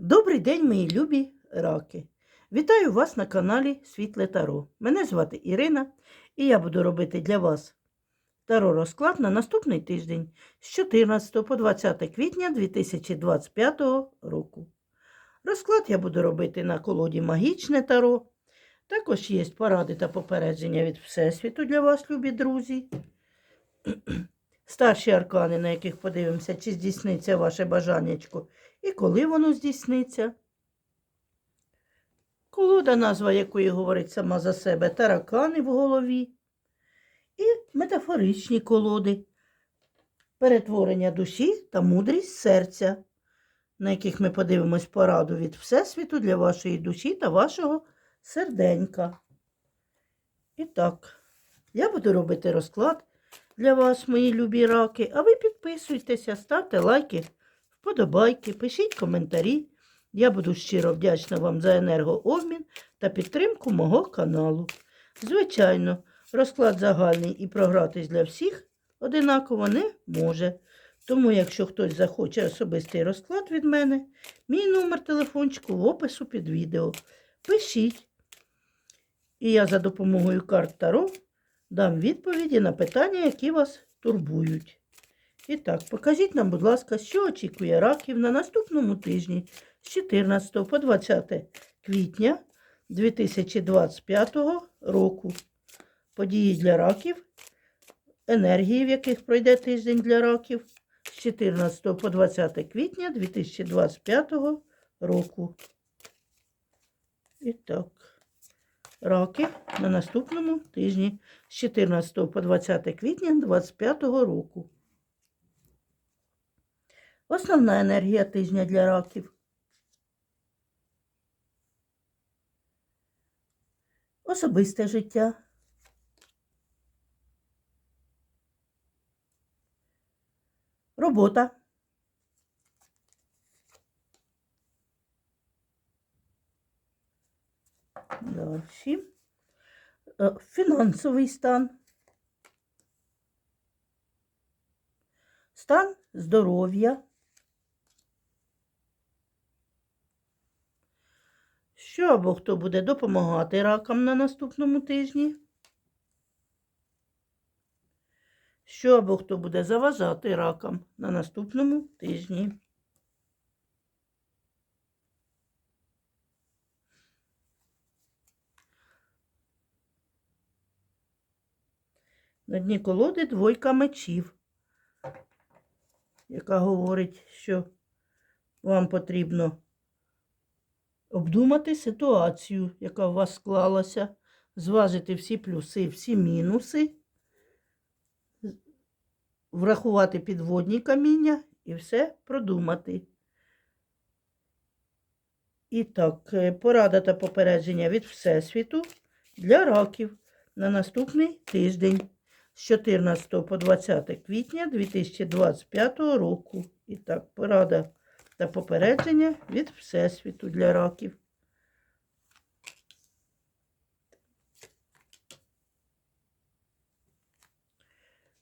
Добрий день, мої любі раки! Вітаю вас на каналі Світле Таро. Мене звати Ірина, і я буду робити для вас таро розклад на наступний тиждень з 14 по 20 квітня 2025 року. Розклад я буду робити на колоді Магічне таро. Також є поради та попередження від Всесвіту для вас, любі друзі. Старші аркани, на яких подивимося, чи здійсниться ваше бажаннячко і коли воно здійсниться. Колода, назва якої говорить сама за себе, таракани в голові. І метафоричні колоди, перетворення душі та мудрість серця, на яких ми подивимось пораду від Всесвіту для вашої душі та вашого серденька. І так, я буду робити розклад для вас, мої любі раки, а ви підписуйтеся, ставте лайки вподобайки, пишіть коментарі. Я буду щиро вдячна вам за енергообмін та підтримку мого каналу. Звичайно, розклад загальний і програтись для всіх одинаково не може. Тому, якщо хтось захоче особистий розклад від мене, мій номер телефончику в опису під відео. Пишіть. І я за допомогою карт Таро дам відповіді на питання, які вас турбують. І так, покажіть нам, будь ласка, що очікує раків на наступному тижні з 14 по 20 квітня 2025 року. Події для раків, енергії, в яких пройде тиждень для раків з 14 по 20 квітня 2025 року. І так, раки на наступному тижні з 14 по 20 квітня 2025 року. Основна енергія тижня для раків. Особисте життя. Робота. Далі. Е, Фінансовий стан. Стан здоров'я. Що або хто буде допомагати ракам на наступному тижні? Що або хто буде заважати ракам на наступному тижні? На дні колоди двойка мечів, яка говорить, що вам потрібно обдумати ситуацію, яка у вас склалася, зважити всі плюси, всі мінуси, врахувати підводні каміння і все продумати. І так, е, порада та попередження від Всесвіту для раків на наступний тиждень з 14 по 20 квітня 2025 року. І так, порада та попередження від Всесвіту для раків.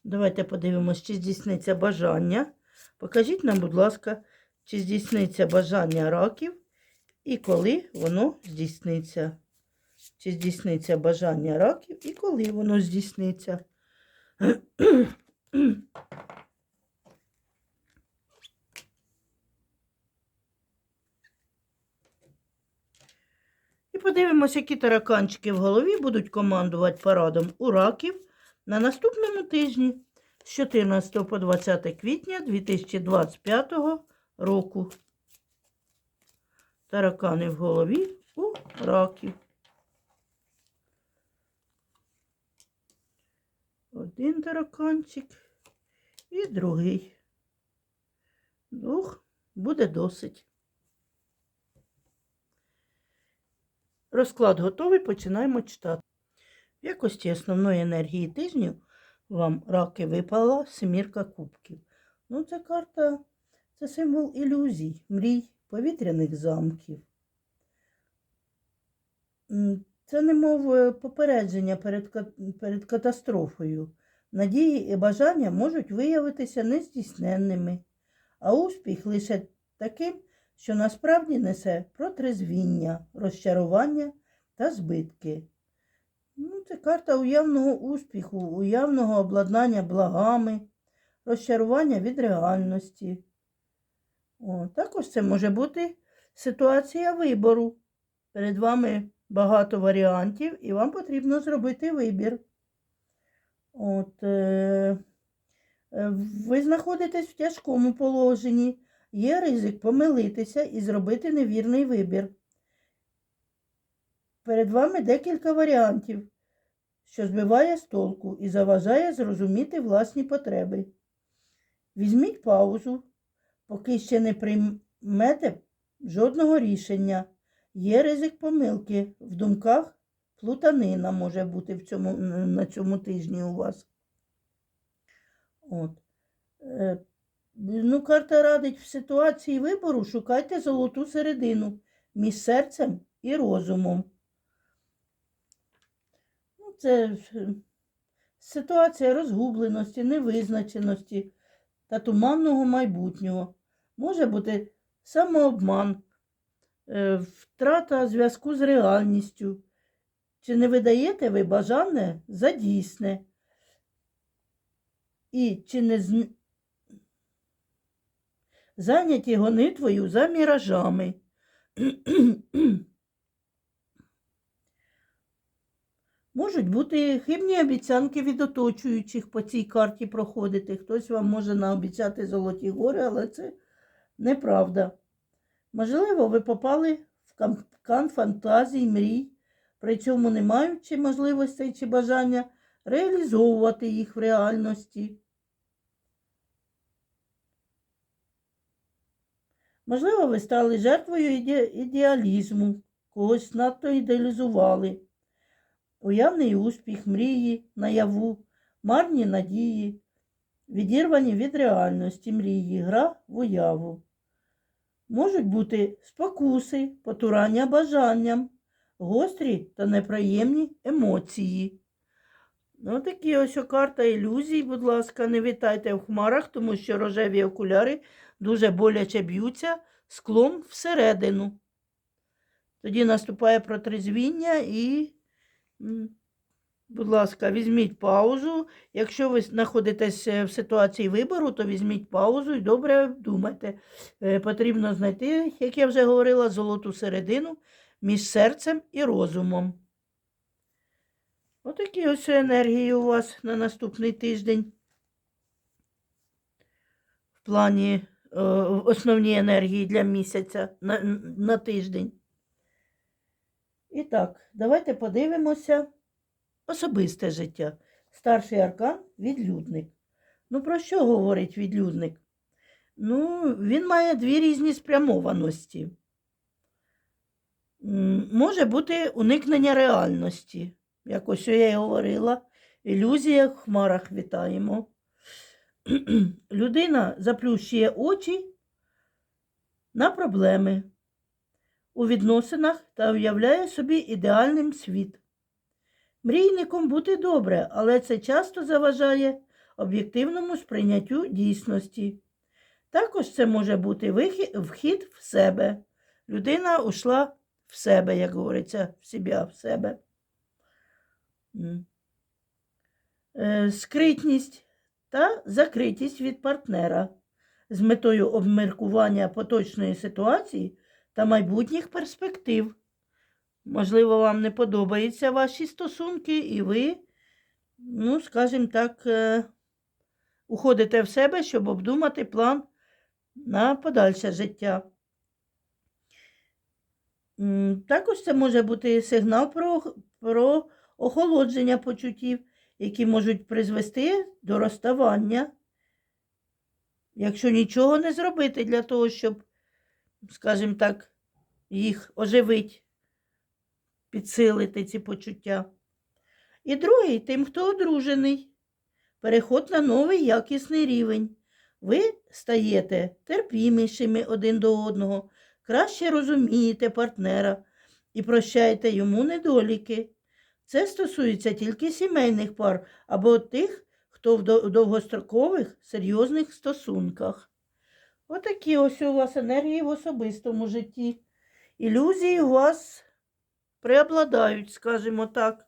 Давайте подивимось, чи здійсниться бажання. Покажіть нам, будь ласка, чи здійсниться бажання раків і коли воно здійсниться. Чи здійсниться бажання раків і коли воно здійсниться. Подивимося, які тараканчики в голові будуть командувати парадом у раків на наступному тижні з 14 по 20 квітня 2025 року. Таракани в голові у раків. Один тараканчик і другий. Двох буде досить. Розклад готовий, починаємо читати. В якості основної енергії тижню вам раки випала семірка кубків. Ну, ця карта це символ ілюзій, мрій, повітряних замків. Це немов е, попередження перед, перед катастрофою. Надії і бажання можуть виявитися нездійсненними, а успіх лише таким, що насправді несе протрезвіння, розчарування та збитки. Ну, це карта уявного успіху, уявного обладнання благами, розчарування від реальності. О, також це може бути ситуація вибору. Перед вами багато варіантів, і вам потрібно зробити вибір. От, е, е, ви знаходитесь в тяжкому положенні, є ризик помилитися і зробити невірний вибір. Перед вами декілька варіантів, що збиває з толку і заважає зрозуміти власні потреби. Візьміть паузу, поки ще не приймете жодного рішення. Є ризик помилки в думках, плутанина може бути в цьому, на цьому тижні у вас. От. Ну, карта радить в ситуації вибору шукайте золоту середину між серцем і розумом. Ну, це е, ситуація розгубленості, невизначеності та туманного майбутнього. Може бути самообман, е, втрата зв'язку з реальністю. Чи не видаєте ви бажане за дійсне? І чи не зайняті гонитвою за міражами? Можуть бути хибні обіцянки від оточуючих по цій карті проходити. Хтось вам може наобіцяти золоті гори, але це неправда. Можливо, ви попали в капкан фантазій, мрій, при цьому не маючи можливостей чи бажання реалізовувати їх в реальності. Можливо, ви стали жертвою іде- ідеалізму, когось надто ідеалізували. Уявний успіх, мрії, наяву, марні надії, відірвані від реальності мрії, гра в уяву. Можуть бути спокуси, потурання бажанням, гострі та неприємні емоції. Ну, такі ось карта ілюзій, будь ласка, не вітайте в хмарах, тому що рожеві окуляри дуже боляче б'ються склом всередину. Тоді наступає протрезвіння і, будь ласка, візьміть паузу. Якщо ви знаходитесь е, в ситуації вибору, то візьміть паузу і добре думайте. Е, Потрібно знайти, як я вже говорила, золоту середину між серцем і розумом. Отакі ось енергії у вас на наступний тиждень. В плані е, основні енергії для місяця на, на тиждень. І так, давайте подивимося особисте життя. Старший аркан відлюдник. Ну, про що говорить відлюдник? Ну, він має дві різні спрямованості. Може бути уникнення реальності. Як ось я й говорила, ілюзія в хмарах вітаємо. Людина заплющує очі на проблеми у відносинах та уявляє собі ідеальним світ. Мрійником бути добре, але це часто заважає об'єктивному сприйняттю дійсності. Також це може бути вхід в себе. Людина ушла в себе, як говориться, в себе, в себе. Е, Скритність та закритість від партнера з метою обміркування поточної ситуації та майбутніх перспектив. Можливо, вам не подобаються ваші стосунки, і ви, ну, скажімо так, е, уходите в себе, щоб обдумати план на подальше життя. Також це може бути сигнал про, про охолодження почуттів, які можуть призвести до розставання, якщо нічого не зробити для того, щоб, скажімо так, їх оживити, підсилити ці почуття. І другий тим, хто одружений, переход на новий якісний рівень. Ви стаєте терпімішими один до одного, краще розумієте партнера і прощаєте йому недоліки. Це стосується тільки сімейних пар або тих, хто в довгострокових серйозних стосунках. Отакі ось у вас енергії в особистому житті. Ілюзії у вас преобладають, скажімо так.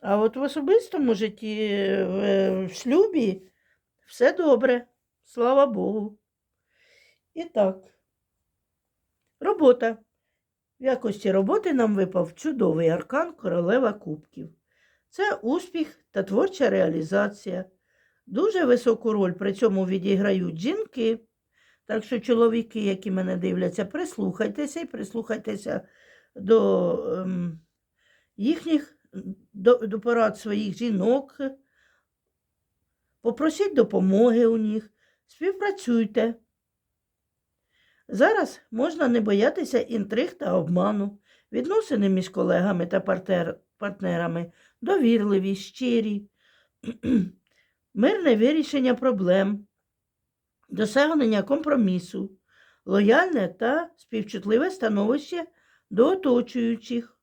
А от в особистому житті, в, в шлюбі, все добре, слава Богу. І так, робота. В якості роботи нам випав чудовий аркан Королева Кубків. Це успіх та творча реалізація. Дуже високу роль при цьому відіграють жінки. Так що, чоловіки, які мене дивляться, прислухайтеся і прислухайтеся до ем, їхніх до, до порад своїх жінок. Попросіть допомоги у них, співпрацюйте. Зараз можна не боятися інтриг та обману, відносини між колегами та партнерами, довірливі, щирі, мирне вирішення проблем, досягнення компромісу, лояльне та співчутливе становище до оточуючих.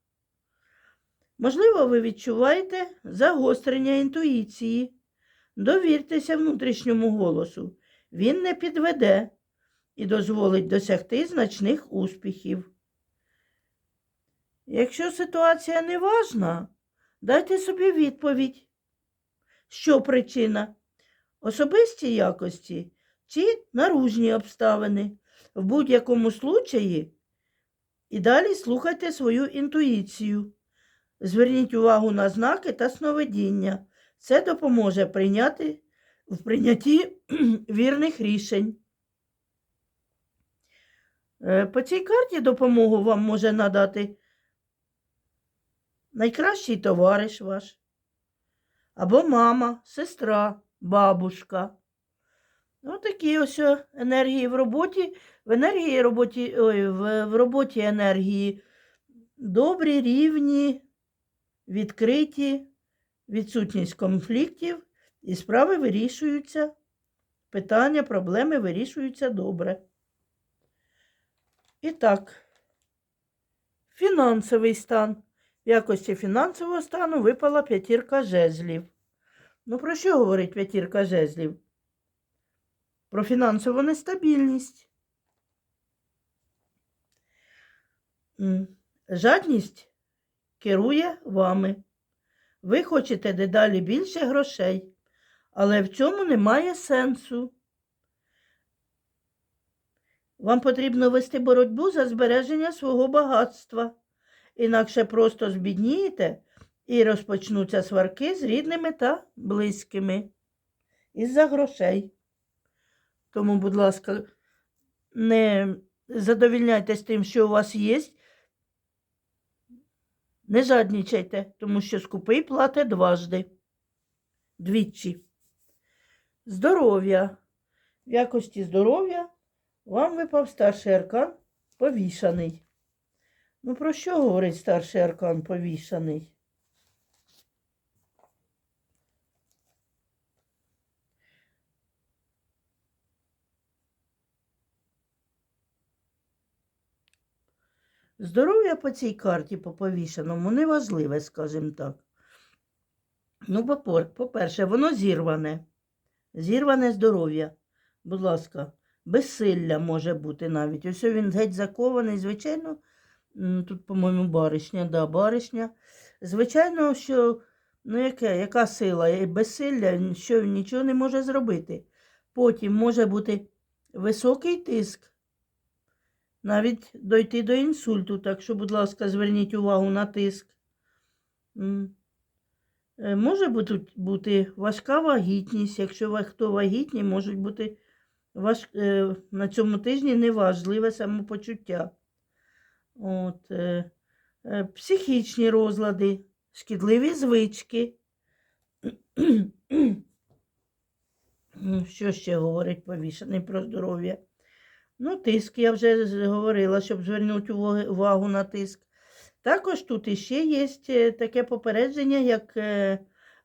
Можливо, ви відчуваєте загострення інтуїції. Довіртеся внутрішньому голосу. Він не підведе і дозволить досягти значних успіхів. Якщо ситуація не важна, дайте собі відповідь, що причина особисті якості чи наружні обставини. В будь-якому случаї і далі слухайте свою інтуїцію. Зверніть увагу на знаки та сновидіння. Це допоможе прийняти в прийнятті вірних рішень. Е, По цій карті допомогу вам може надати найкращий товариш ваш, або мама, сестра, бабушка. Отакі ось енергії в роботі. В енергії роботі, ой, в, в роботі енергії добрі, рівні, відкриті, відсутність конфліктів, і справи вирішуються. Питання, проблеми вирішуються добре. І так, фінансовий стан. В якості фінансового стану випала п'ятірка жезлів. Ну, про що говорить п'ятірка жезлів? Про фінансову нестабільність. Жадність керує вами. Ви хочете дедалі більше грошей, але в цьому немає сенсу. Вам потрібно вести боротьбу за збереження свого багатства, інакше просто збіднієте і розпочнуться сварки з рідними та близькими із-за грошей. Тому, будь ласка, не задовільняйтесь тим, що у вас є. Не жаднічайте, тому що скупий платить дважди. Двічі. Здоров'я. В якості здоров'я вам випав старший аркан повішаний. Ну, про що говорить старший аркан повішаний? Здоров'я по цій карті по повішеному неважливе, скажімо так. Ну, по-перше, воно зірване. Зірване здоров'я. Будь ласка, безсилля може бути навіть. Ось він геть закований, звичайно. Тут, по-моєму, баришня, да, баришня. Звичайно, що ну, яке, яка сила? Безсилля, що він нічого не може зробити. Потім може бути високий тиск навіть дойти до інсульту. Так що, будь ласка, зверніть увагу на тиск. Е, Може бути важка вагітність. Якщо хто вагітні, можуть бути важ... е, на цьому тижні неважливе самопочуття. От, е, е, психічні розлади, шкідливі звички. Що ще говорить повішений про здоров'я? Ну, тиск, я вже говорила, щоб звернути увагу на тиск. Також тут іще є таке попередження, як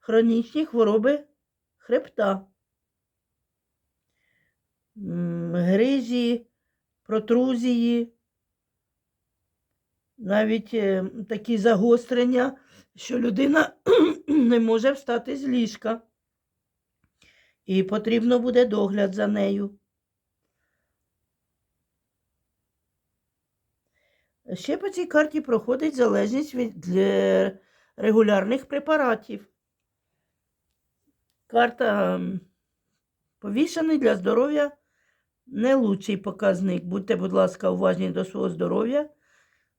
хронічні хвороби хребта, М, грижі, протрузії, навіть е, такі загострення, що людина не може встати з ліжка. І потрібно буде догляд за нею. Ще по цій карті проходить залежність від регулярних препаратів. Карта повішений для здоров'я не лучший показник. Будьте, будь ласка, уважні до свого здоров'я.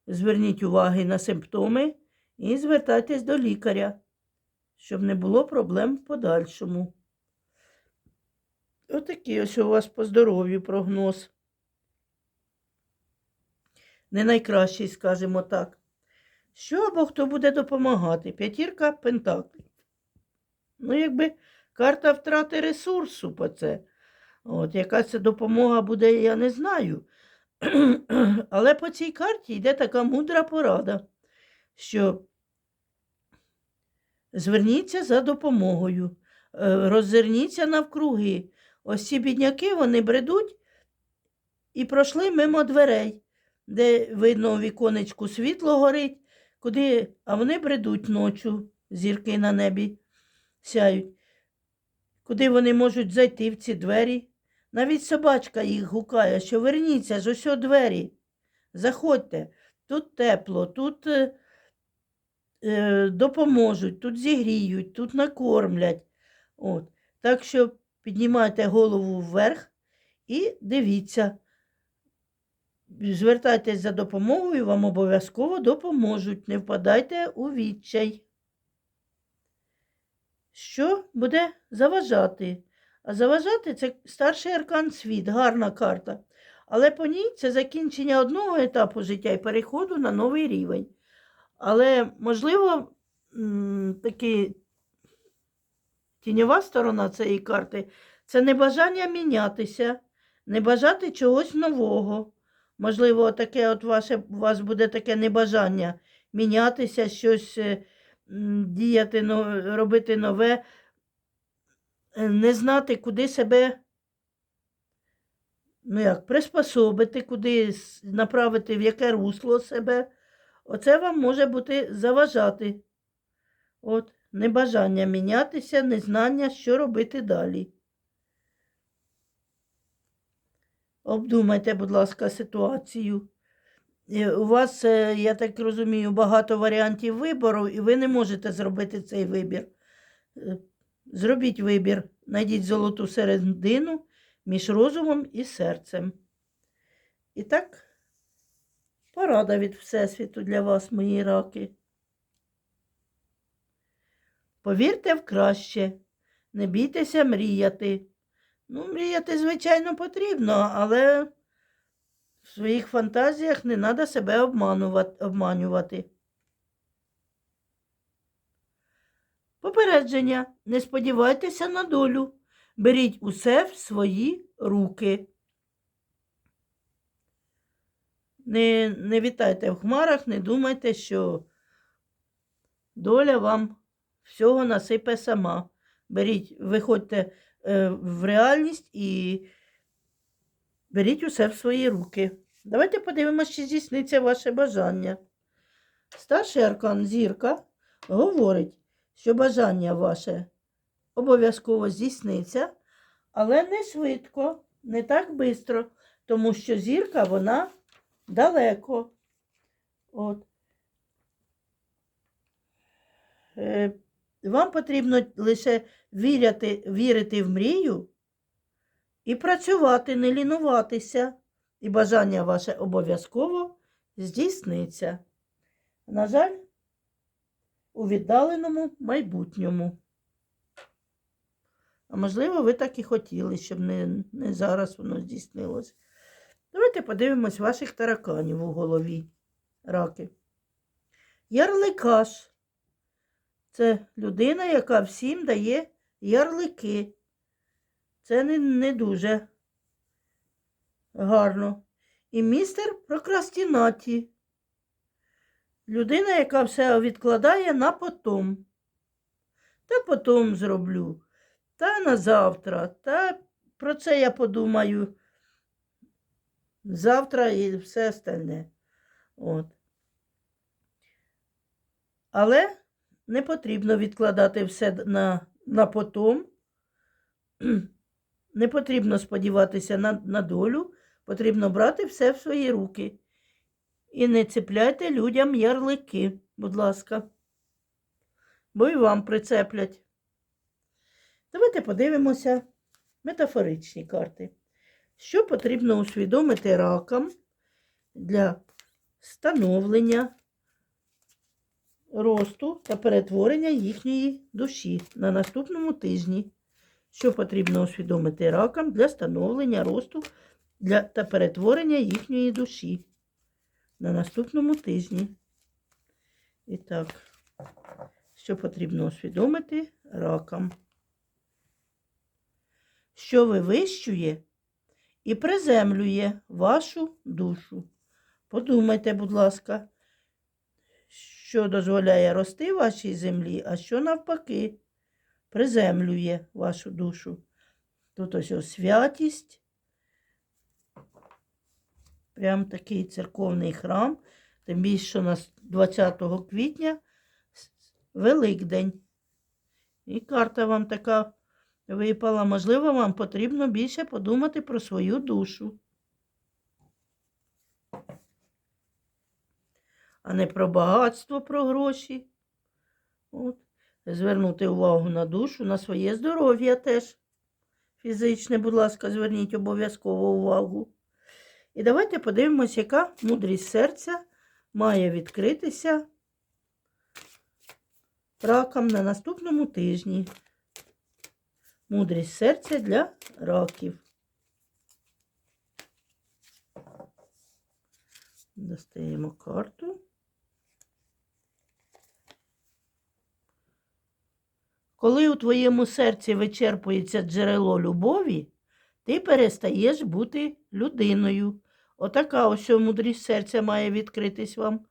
Зверніть уваги на симптоми і звертайтесь до лікаря, щоб не було проблем в подальшому. Отакий ось у вас по здоров'ю прогноз. Не найкращий, скажімо так. Що або хто буде допомагати? П'ятірка пентаклів. Ну, якби карта втрати ресурсу по це. От, яка це допомога буде, я не знаю. Але по цій карті йде така мудра порада, що зверніться за допомогою, е, роззирніться навкруги. Ось ці бідняки вони бредуть і пройшли мимо дверей, де видно у віконечку світло горить, куди, а вони бредуть ночу, зірки на небі сяють. Куди вони можуть зайти в ці двері? Навіть собачка їх гукає, що верніться ж ось двері. Заходьте, тут тепло, тут е, е, допоможуть, тут зігріють, тут накормлять. От. Так що піднімайте голову вверх і дивіться. Звертайтесь за допомогою, вам обов'язково допоможуть. Не впадайте у відчай. Що буде заважати? А заважати це старший аркан світ, гарна карта. Але по ній це закінчення одного етапу життя і переходу на новий рівень. Але, можливо, м, таки тіньова сторона цієї карти це небажання мінятися, не бажати чогось нового. Можливо, таке от ваше, у вас буде таке небажання мінятися, щось е, діяти, робити нове, не знати, куди себе ну як, приспособити, куди направити, в яке русло себе. Оце вам може бути заважати. От, небажання мінятися, незнання, що робити далі. Обдумайте, будь ласка, ситуацію. Е, У вас, е, я так розумію, багато варіантів вибору, і ви не можете зробити цей вибір. Зробіть вибір, знайдіть золоту середину між розумом і серцем. І так, порада від Всесвіту для вас, мої раки. Повірте в краще, не бійтеся мріяти. Ну, мріяти, звичайно, потрібно, але в своїх фантазіях не треба себе обманувати. Попередження. Не сподівайтеся на долю. Беріть усе в свої руки. Не, не вітайте в хмарах, не думайте, що доля вам всього насипе сама. Беріть, виходьте е, в реальність і беріть усе в свої руки. Давайте подивимося, чи здійсниться ваше бажання. Старший аркан зірка говорить, що бажання ваше обов'язково здійсниться, але не швидко, не так швидко, тому що зірка вона далеко. От. Е, вам потрібно лише вірити, вірити в мрію і працювати, не лінуватися, і бажання ваше обов'язково здійсниться. На жаль, у віддаленому майбутньому. А можливо, ви так і хотіли, щоб не, не зараз воно здійснилось. Давайте подивимось ваших тараканів у голові. Раки. Ярликаш. Це людина, яка всім дає ярлики. Це не, не дуже гарно. І містер прокрастінаті. Людина, яка все відкладає на потом. Та потом зроблю. Та на завтра. Та про це я подумаю. Завтра і все остальне. От. Але не потрібно відкладати все на, на потом. Не потрібно сподіватися на, на долю, потрібно брати все в свої руки. І не цепляйте людям ярлики, будь ласка. Бо і вам прицеплять. Давайте подивимося метафоричні карти. Що потрібно усвідомити ракам для становлення росту та перетворення їхньої душі на наступному тижні? Що потрібно усвідомити ракам для становлення росту для, та перетворення їхньої душі на наступному тижні? І так, що потрібно усвідомити ракам? Що вивищує і приземлює вашу душу? Подумайте, будь ласка, що дозволяє рости вашій землі, а що навпаки приземлює вашу душу. Тут ось святість, прям такий церковний храм, тим більше, що нас 20 квітня Великдень. І карта вам така випала. Можливо, вам потрібно більше подумати про свою душу. А не про багатство, про гроші. От. Звернути увагу на душу, на своє здоров'я теж. Фізичне, будь ласка, зверніть обов'язково увагу. І давайте подивимось, яка мудрість серця має відкритися ракам на наступному тижні. Мудрість серця для раків. Достаємо карту. Коли у твоєму серці вичерпується джерело любові, ти перестаєш бути людиною. Отака ось мудрість серця має відкритись вам.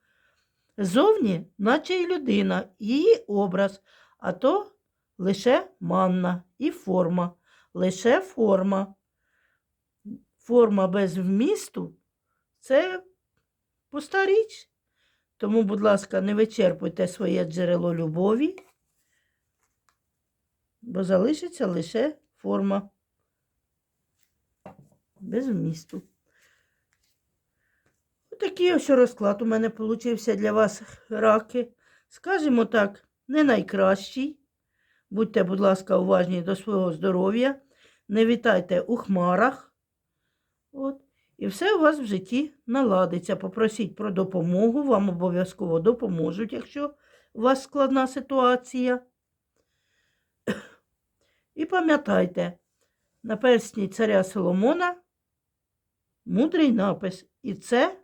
Зовні, наче й людина, її образ, а то лише манна і форма, лише форма. Форма без вмісту це пуста річ. Тому, будь ласка, не вичерпуйте своє джерело любові, бо залишиться лише форма без вмісту. Отакий ось розклад у мене получився для вас, раки. Скажімо так, не найкращий. Будьте, будь ласка, уважні до свого здоров'я. Не вітайте у хмарах. От. І все у вас в житті наладиться. Попросіть про допомогу, вам обов'язково допоможуть, якщо у вас складна ситуація. І пам'ятайте, на персні царя Соломона мудрий напис, і це